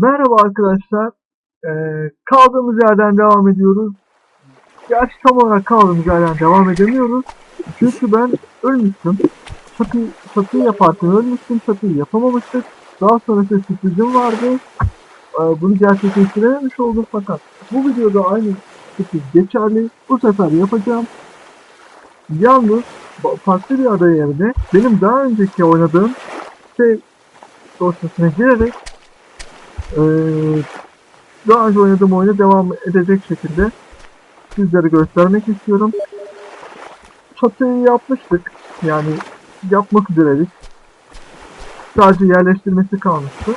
Merhaba arkadaşlar. Ee, kaldığımız yerden devam ediyoruz. Gerçi tam olarak kaldığımız yerden devam edemiyoruz. Çünkü ben ölmüştüm. Çatı, çatıyı yaparken ölmüştüm. Çatıyı yapamamıştık. Daha sonra size sürprizim vardı. Ee, bunu gerçekleştirememiş oldum fakat bu videoda aynı sürpriz geçerli. Bu sefer yapacağım. Yalnız farklı bir aday yerine benim daha önceki oynadığım şey dosyasına girerek ee, daha önce oynadığım oyuna devam edecek şekilde sizlere göstermek istiyorum. Çatıyı yapmıştık. Yani yapmak üzereydik. Sadece yerleştirmesi kalmıştı.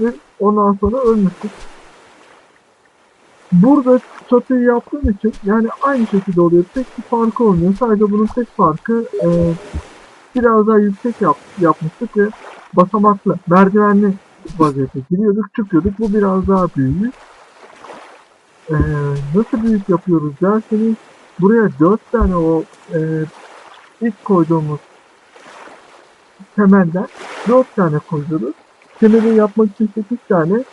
Ve ondan sonra ölmüştük. Burada çatıyı yaptığım için yani aynı şekilde oluyor. Tek bir farkı olmuyor. Sadece bunun tek farkı e, biraz daha yüksek yap, yapmıştık ve basamaklı, merdivenli vaziyete giriyorduk, çıkıyorduk. Bu biraz daha büyük. Ee, nasıl büyük yapıyoruz derseniz buraya 4 tane o e, ilk koyduğumuz temelden 4 tane koyuyoruz. Temeli yapmak için 8 tane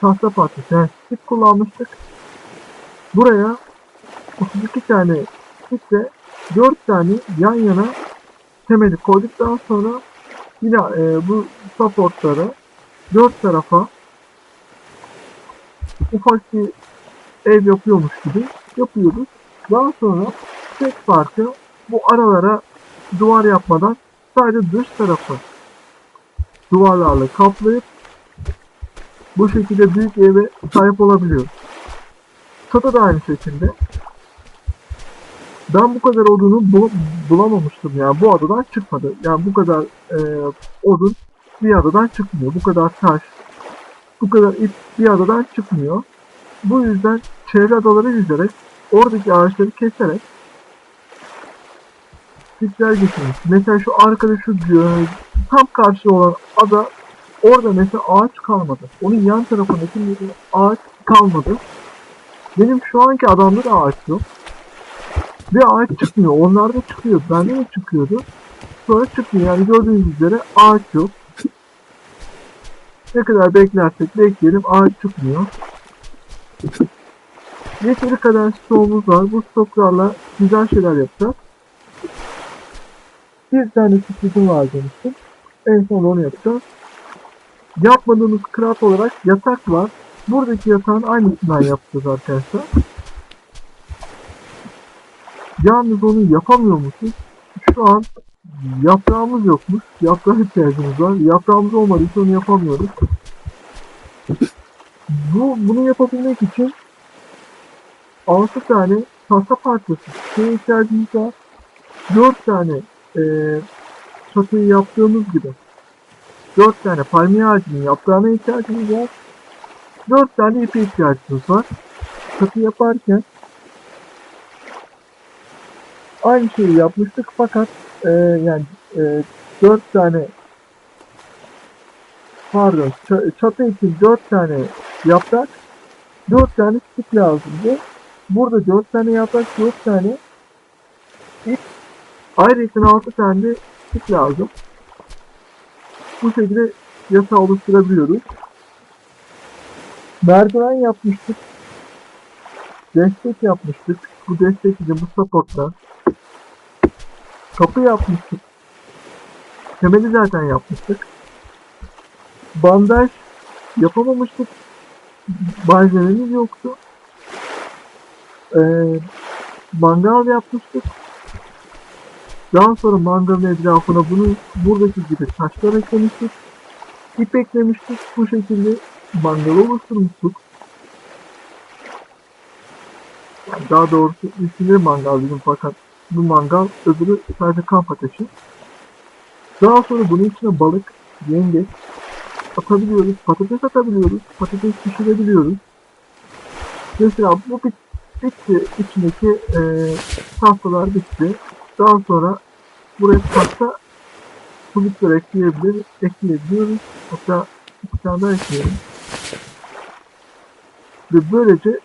tahta parçası yani stick kullanmıştık. Buraya 32 tane stickle 4 tane yan yana temeli koyduktan sonra yine e, bu supportları dört tarafa ufak bir ev yapıyormuş gibi yapıyoruz. Daha sonra tek farkı bu aralara duvar yapmadan sadece dış tarafı duvarlarla kaplayıp bu şekilde büyük eve sahip olabiliyoruz. Çatı da aynı şekilde. Ben bu kadar odunu bul- bulamamıştım yani bu adadan çıkmadı. Yani bu kadar e, odun bir adadan çıkmıyor. Bu kadar taş, bu kadar ip bir adadan çıkmıyor. Bu yüzden çevre adaları yüzerek, oradaki ağaçları keserek tipler getirmiş. Mesela şu arkada şu tam karşı olan ada orada mesela ağaç kalmadı. Onun yan tarafındaki bir ağaç kalmadı. Benim şu anki adamda da ağaç yok. Ve ağaç çıkmıyor. Onlar da çıkıyor. Bende de çıkıyordu. Sonra çıkmıyor. Yani gördüğünüz üzere ağaç yok. Ne kadar beklersek bekleyelim ağaç çıkmıyor. Yeteri kadar stoğumuz var. Bu stoklarla güzel şeyler yapacağız. Bir tane sürprizim var demiştim. En son onu yapacağız. Yapmadığımız craft olarak yatak var. Buradaki yatağın aynısından yapacağız arkadaşlar. Yalnız onu yapamıyormuşuz. Şu an yaprağımız yokmuş. Yaprağa ihtiyacımız var. Yaprağımız olmadığı için onu yapamıyoruz. Bu, bunu yapabilmek için 6 tane tahta parçası şeye ihtiyacımız var. 4 tane e, çatıyı yaptığımız gibi 4 tane palmiye ağacının yaprağına ihtiyacımız var. 4 tane ipe ihtiyacımız var. Çatı yaparken aynı şeyi yapmıştık fakat e, yani e, 4 tane pardon çatı için 4 tane yaprak 4 tane stick lazımdı. Burada 4 tane yaprak 4 tane ip ayrıca 6 tane de stick lazım. Bu şekilde yasa oluşturabiliyoruz. Merdiven yapmıştık. Destek yapmıştık. Bu destek bu supportlar. Kapı yapmıştık. Temeli zaten yapmıştık. Bandaj yapamamıştık. Malzememiz yoktu. Ee, mangal yapmıştık. Daha sonra mangalın etrafına bunu buradaki gibi taşlar eklemiştik. İp eklemiştik. Bu şekilde mangal oluşturmuştuk. Yani daha doğrusu ismini mangal dedim fakat bu mangal öbürü sadece kamp ateşi. Daha sonra bunun içine balık, yengeç atabiliyoruz. Patates atabiliyoruz. Patates pişirebiliyoruz. Mesela bu bit bitti. İçindeki e, tahtalar bitti. Daha sonra buraya tahta kulüpler ekleyebilir, ekleyebiliyoruz. Hatta iki tane daha ekleyelim. Ve böylece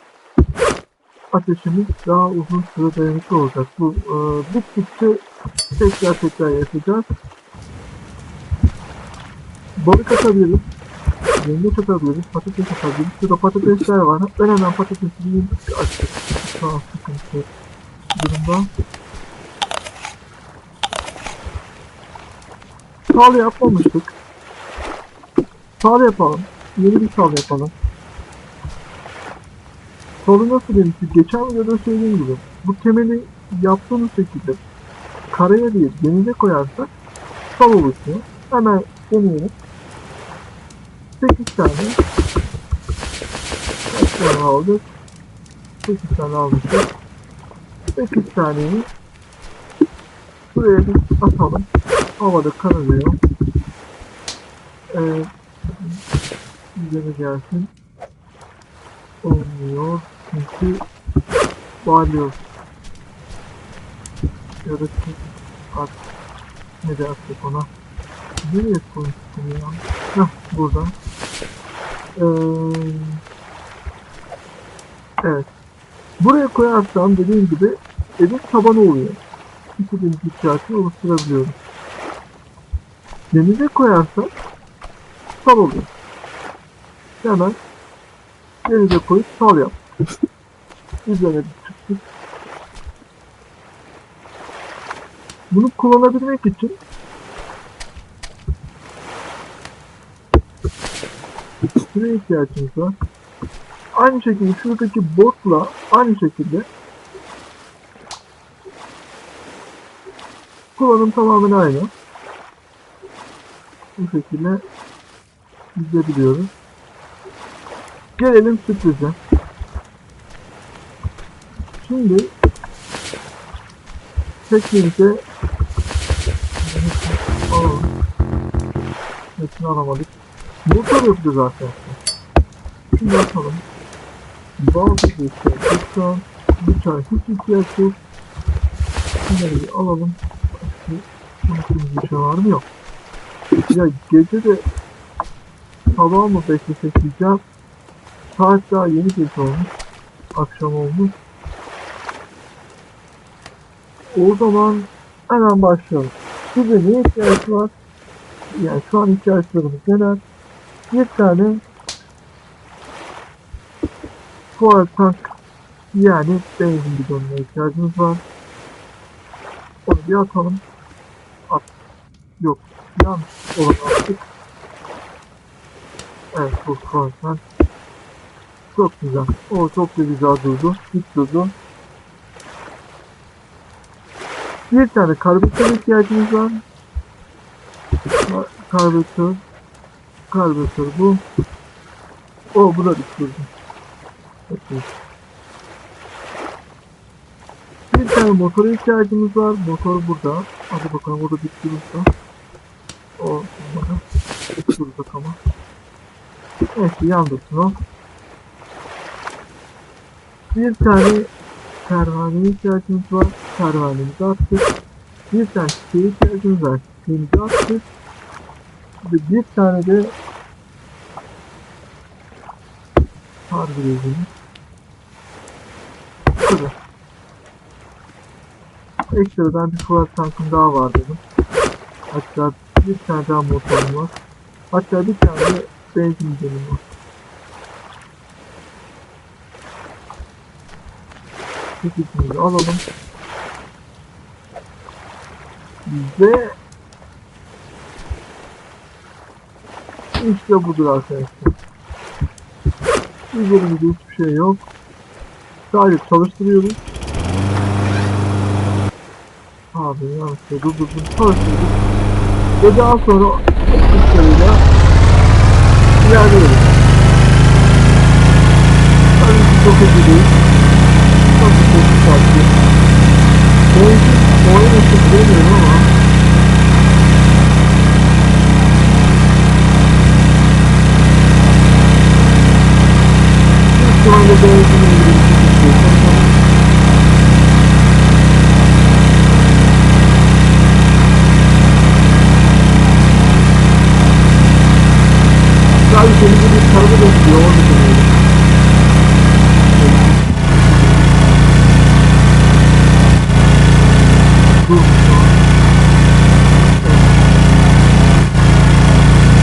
ateşimiz daha uzun süre dayanıklı olacak. Bu e, bittikçe tekrar tekrar yapacağız. Balık atabiliriz. Yengeç atabiliriz, patates atabiliriz. Şurada patatesler var. Ben hemen patatesi bir açtık. Şu an sıkıntı durumda. Sal yapmamıştık. Sal yapalım. Yeni bir sal yapalım. Salı nasıl demiştik? Geçen videoda söylediğim gibi. Bu temeli yaptığımız şekilde karaya değil denize koyarsak sal oluşuyor. Hemen deneyelim. 8 tane kaç tane aldık? 8 tane almıştık. 8 taneyi buraya bir atalım. Havada kararıyor. Ee, üzerine gelsin. Olmuyor. Çünkü bağlıyor. Ya da at. Ne de attık ona. Nereye koymuştum ya? Heh, burada. Ee, evet. Buraya koyarsam dediğim gibi evin tabanı oluyor. İstediğimiz ihtiyacını oluşturabiliyoruz. Denize koyarsak sal oluyor. Hemen denize koyup sal yap. Çıktık. Bunu kullanabilmek için Şuraya ihtiyacımız var. Aynı şekilde şuradaki botla aynı şekilde kullanım tamamen aynı. Bu şekilde izleyebiliyoruz. Gelelim sürprize. Şimdi tekniğimize hepsini alamadık. Motor yapacağız arkadaşlar. Şimdi atalım. Bazı şey yok şu an. Bir çay hiç ihtiyaç yok. Bunları bir alalım. Başka bir şey var mı? Yok. Ya gece de sabah mı beklesek diyeceğim. Saat daha yeni geç olmuş. Akşam olmuş. O zaman hemen başlayalım. Size ne ihtiyaç var? Yani şu an ihtiyaçlarımız neler? Bir tane fuel tank yani benzin bidonuna ihtiyacımız var. Onu bir atalım. At. Yok. Yanlış olanı attık. Evet bu fuel tank. Çok güzel. O çok da güzel durdu. Hiç durdu. Bir tane karbüratör ihtiyacımız var. Karbüratör. Karbüratör bu. O bu da düşürdü. Bir tane motora ihtiyacımız var. Motor burada. Hadi bakalım burada bitti burada. O burada. Duracak ama. Neyse yandırsın o. Bir tane pervaneye ihtiyacımız var. Pervanemizi attık. Bir tane çiçeğe ihtiyacımız var. Çiçeğimizi attık. Ve bir tane de harbi kadar. Ekstradan bir fuel tankım daha var dedim. Hatta bir tane daha motorum var. Hatta bir tane benzin var. Tiketimizi alalım. Ve işte budur arkadaşlar. Üzerimizde hiçbir şey yok. Sadece çalıştırıyoruz. Abi yanlışlıkla durdurdum çalıştırdık. Ve daha sonra o kuşlarıyla ilerliyoruz. Tabii ki çok hızlı değil. Çok hızlı farklı. Benzin oyun için bilmiyorum ama şu anda benzin ilgili bir şey yok. Sadece seni bir tarafı bekliyor, onu düşünüyorum. Dur şu an.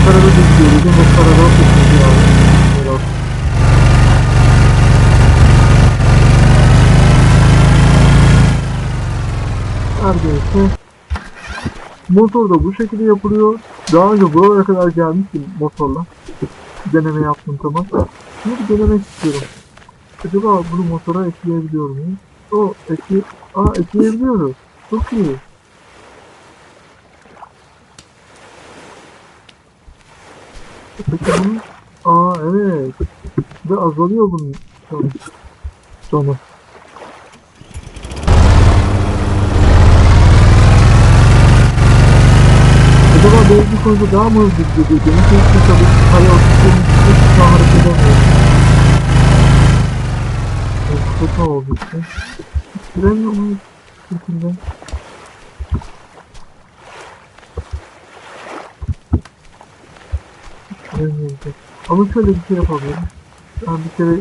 Karada bekliyoruz ama karada bekliyoruz. Motor da bu şekilde yapılıyor. Daha önce buralara kadar gelmiştim motorla. Deneme yaptım tamam. Şimdi denemek istiyorum. Acaba bunu motora ekleyebiliyor muyum? O ekle... Aa ekleyebiliyoruz. Çok iyi. Peki bunu... Aa evet. Ve azalıyor bunun sonu. Sonu. Belki konuda daha mı gidiyor? Benim kesin tabii kare otisinin hiç daha hareket edemiyor. Kötü oldu işte. Süremiyor muyuz? Şekilde. Süremiyoruz. Ama şöyle bir şey yapabilirim. Ben bir kere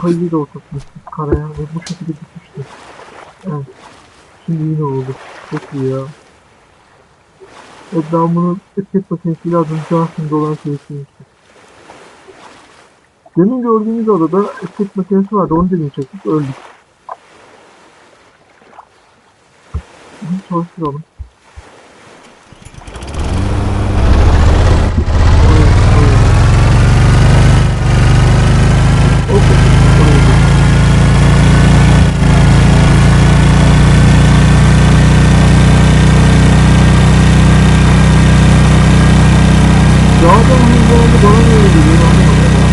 kayıyı da oturtmuştum karaya ve bu şekilde gitmişti. Evet. Şimdi yine oldu. Çok iyi ya. Evet ben bunu etiket makinesiyle adını Johnson dolar çalıştırmıştım. Demin gördüğümüz odada etiket makinesi vardı. Onu demin çekip öldük. Bunu çalıştıralım. Evet, evet. Hop, evet. Zaten hızlandı bana ne öyle geliyor anlamadım ya.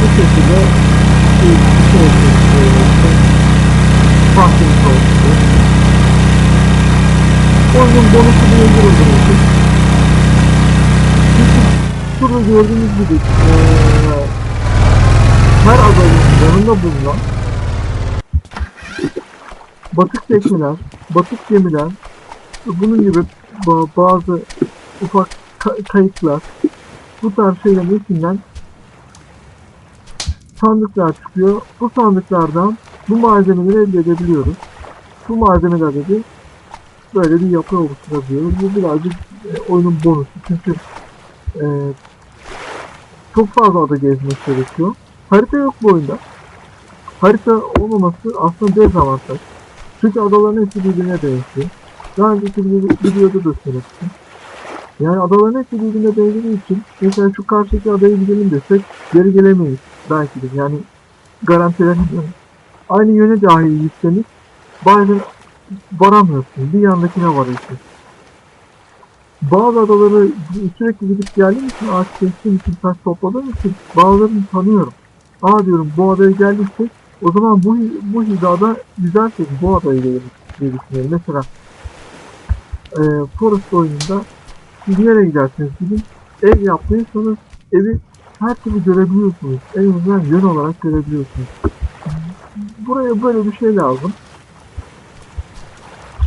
Bu şekilde bir şey yapıyoruz. Farklı oldu. Oyunun bonusu diyebilirim bunun için. Çünkü şurada gördüğünüz gibi eee her adamın yanında bulunan batık tekneler, batık gemiler, bunun gibi ba- bazı ufak ka- kayıklar, bu tarz şeylerin içinden sandıklar çıkıyor. Bu sandıklardan bu malzemeleri elde edebiliyoruz. Bu malzemelerde de böyle bir yapı oluşturabiliyoruz. Bu birazcık e, oyunun bonusu. Çünkü e, çok fazla ada gezmek gerekiyor. Harita yok bu oyunda. Harita olmaması aslında dezavantaj. Çünkü adaların hepsi birbirine benziyor. Daha önceki videoda da söylemiştim. Yani adaların hepsi birbirine benzediği için mesela şu karşıdaki adaya gidelim desek geri gelemeyiz. Belki de yani garantilemiyorum. Aynı yöne dahi gitseniz bazen varamıyorsun. Bir yandakine varıyorsun. Bazı adaları sürekli gidip geldiğim için ağaç kestiğim için taş topladığım için bazılarını tanıyorum. Aa diyorum bu adaya geldiysek o zaman bu bu hizada güzelsek bu adaya geliriz diye düşünüyorum. Mesela e, Forest oyununda siz nereye giderseniz gidin ev yaptıysanız evi her türlü görebiliyorsunuz. En azından yön olarak görebiliyorsunuz. Buraya böyle bir şey lazım.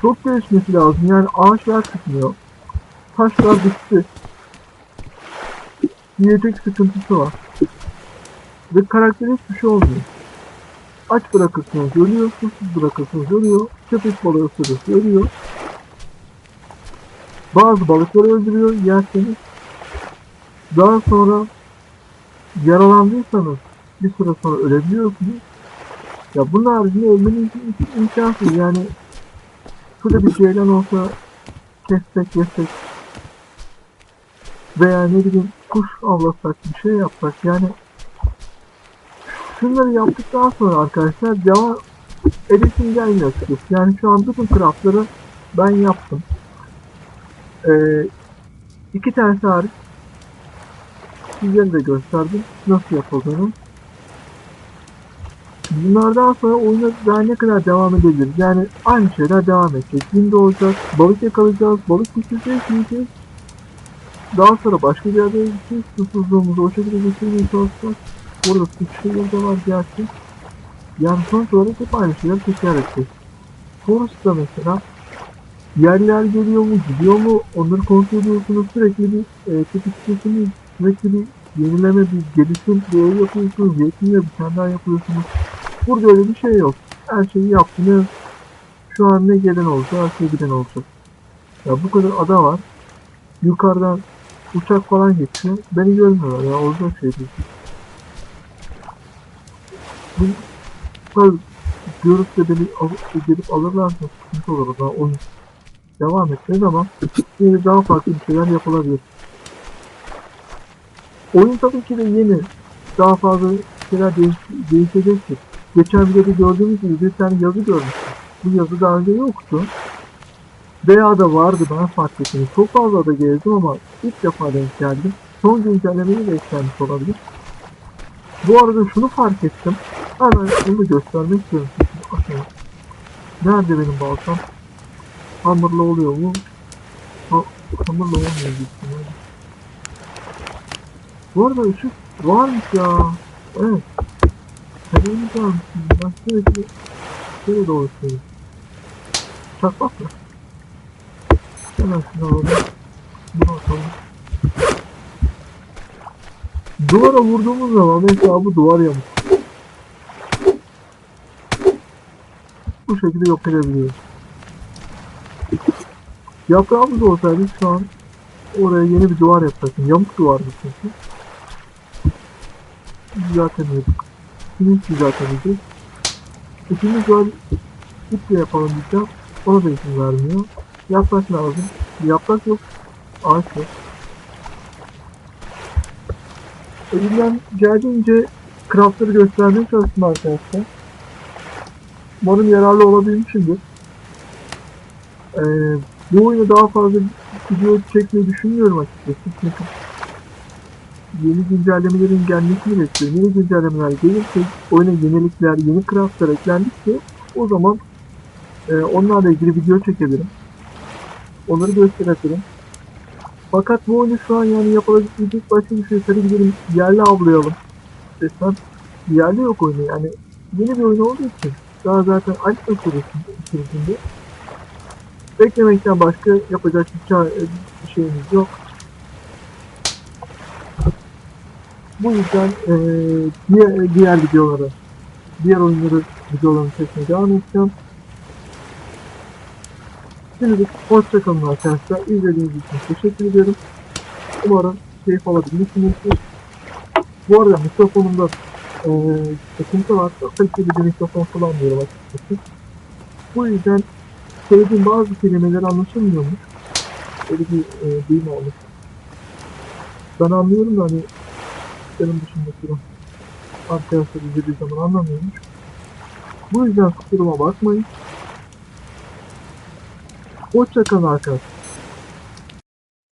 Çok gelişmesi lazım. Yani ağaçlar çıkmıyor. Taşlar bitti. Yiyecek sıkıntısı var. Ve karakter hiçbir şey olmuyor. Aç bırakırsınız ölüyor, susuz bırakırsınız ölüyor, köpek balığı ısırırsa ölüyor. Bazı balıkları öldürüyor yerseniz. Daha sonra yaralandıysanız bir süre sonra ölebiliyorsunuz. Ya bunun haricinde ölmeniz im- imkansız yani şurada bir ceylan olsa kessek yesek veya ne bileyim kuş avlasak bir şey yapsak yani şunları yaptıktan sonra arkadaşlar devam edesim gelmiyor açıkçası. Yani şu an bütün craftları ben yaptım. Ee, iki tanesi hariç sizlere de gösterdim nasıl yapıldığını. Bunlardan sonra oyuna daha ne kadar devam edebiliriz? Yani aynı şeyler devam edecek. Günde olacak, balık yakalayacağız, balık pişireceğiz, yiyeceğiz. Daha sonra başka bir yerde gideceğiz. Susuzluğumuzu o şekilde geçirmeye çalışacağız. Burada şeyler de var gerçi. Yani sonuç olarak hep aynı şeyler tekrar edeceğiz. Forest'ta mesela yerler geliyor mu, gidiyor mu onları kontrol ediyorsunuz. Sürekli bir e, tetikliyorsunuz. Sürekli bir yenileme, bir gelişim, bir yapıyorsunuz. Yetimle bir tane daha yapıyorsunuz. Burada öyle bir şey yok. Her şeyi yaptınız. Şu an ne gelen olsa her şey giden olacak. Ya bu kadar ada var. Yukarıdan uçak falan geçiyor. Beni görmüyorlar ya olacak şey değil. Bu tabii görüp de beni al, gelip alırlarsa sıkıntı olur. Daha oyun devam ettiği zaman yine daha farklı şeyler yapılabilir. Oyun tabii ki de yeni. Daha fazla şeyler değiş, değişecektir. Geçen videoda gördüğümüz gibi bir tane yazı görmüştüm. Bu yazı daha önce yoktu. Veya da vardı ben fark ettim. Çok fazla da gezdim ama ilk defa denk geldim. Son güncellemeyi de eklenmiş olabilir. Bu arada şunu fark ettim. Hemen da göstermek istiyorum. Aşağı. Nerede benim baltam? Hamurla oluyor mu? Ha, hamurla olmuyor ihtimalle. Bu arada ışık varmış ya. Evet. Kalemiz varmış. Ben sürekli şöyle söylüyorum. Çakmak mı? Hemen şunu alalım. Bunu. Duvara vurduğumuz zaman mesela bu duvar yamuk. Bu şekilde yok edebiliyoruz. Yaprağımız olsaydı şu an oraya yeni bir duvar yapacaktım. Yamuk duvardı çünkü. Düzeltemiyorduk. Şimdi düzeltemeyeceğiz. İkimiz var. İple yapalım diyeceğim. Ona da izin vermiyor. Yaprak lazım. Yaprak yok. Ağaç yok. Elimden geldiğince craftları göstermeye çalıştım arkadaşlar. Umarım yararlı olabilmişimdir. Ee, bu oyunu daha fazla video çekmeyi düşünmüyorum açıkçası. Çünkü yeni güncellemelerin gelmesini bekliyorum. Yeni güncellemeler gelirse, oyuna yenilikler, yeni craftlar eklendikçe o zaman e, onlarla ilgili video çekebilirim. Onları gösterebilirim. Fakat bu oyunu şu an yani yapılabilecek başka bir şey söyle gidelim yerli avlayalım desem yerli yok oyunu yani yeni bir oyun olduğu için daha zaten Alfa içerisinde beklemekten başka yapacak bir, şeyimiz yok. Bu yüzden eee diğer, diğer videoları, diğer oyunları videolarını çekmeye devam edeceğim. Şimdilik hoşçakalın arkadaşlar. İzlediğiniz için teşekkür ederim. Umarım keyif alabilmişsinizdir. Bu arada mikrofonumda eee sıkıntı var. Çok kaliteli bir mikrofon kullanmıyorum açıkçası. Bu yüzden söylediğim bazı kelimeler anlaşılmıyormuş. Öyle bir eee duyum olmuş. Ben anlıyorum da hani benim dışındaki arkadaşlar izlediği zaman anlamıyormuş. Bu yüzden kusuruma bakmayın. Hoşçakalın arkadaşlar.